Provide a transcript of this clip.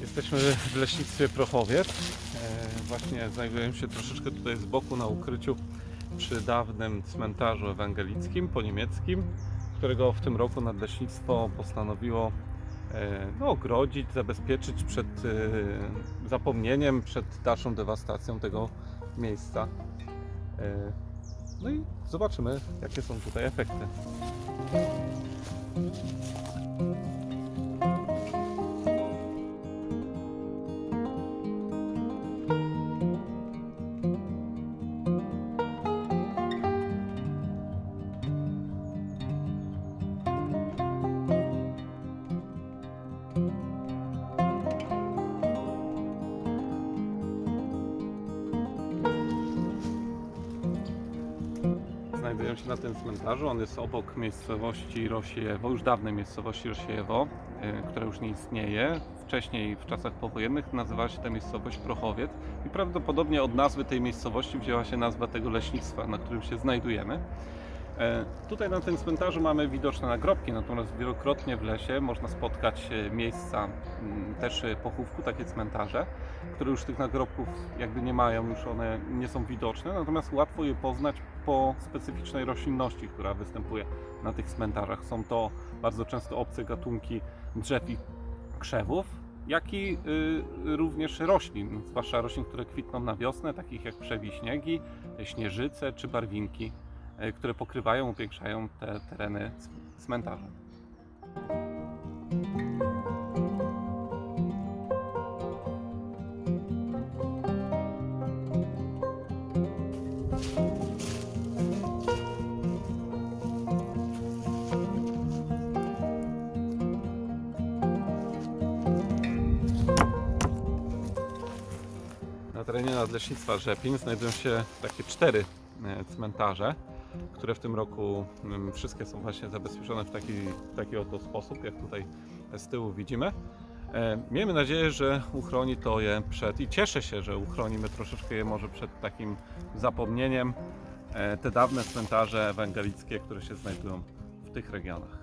Jesteśmy w leśnictwie Prochowiec. E, właśnie znajdujemy się troszeczkę tutaj z boku na ukryciu przy dawnym cmentarzu ewangelickim, po niemieckim, którego w tym roku nadleśnictwo postanowiło e, no, ogrodzić, zabezpieczyć przed e, zapomnieniem, przed dalszą dewastacją tego miejsca. No i zobaczymy, jakie są tutaj efekty. Znajdują się na tym cmentarzu. On jest obok miejscowości Rosiejewo, już dawnej miejscowości Rosiejewo, y, która już nie istnieje. Wcześniej, w czasach powojennych, nazywała się ta miejscowość Prochowiec i prawdopodobnie od nazwy tej miejscowości wzięła się nazwa tego leśnictwa, na którym się znajdujemy. E, Tutaj na tym cmentarzu mamy widoczne nagrobki, natomiast wielokrotnie w lesie można spotkać e, miejsca też e, pochówku, takie cmentarze, które już tych nagrobków jakby nie mają, już one nie są widoczne, natomiast łatwo je poznać po specyficznej roślinności, która występuje na tych cmentarzach. Są to bardzo często obce gatunki drzew i krzewów, jak i y, również roślin, zwłaszcza roślin, które kwitną na wiosnę, takich jak przewiśniegi, śnieżyce czy barwinki które pokrywają, upiększają te tereny cmentarza. Na terenie Nadleśnictwa Rzepin znajdują się takie cztery e, cmentarze, które w tym roku mm, wszystkie są właśnie zabezpieczone w taki, taki oto sposób, jak tutaj z tyłu widzimy. E, Miejmy nadzieję, że uchroni to je przed i cieszę się, że uchronimy troszeczkę je może przed takim zapomnieniem e, te dawne cmentarze ewangelickie, które się znajdują w tych regionach.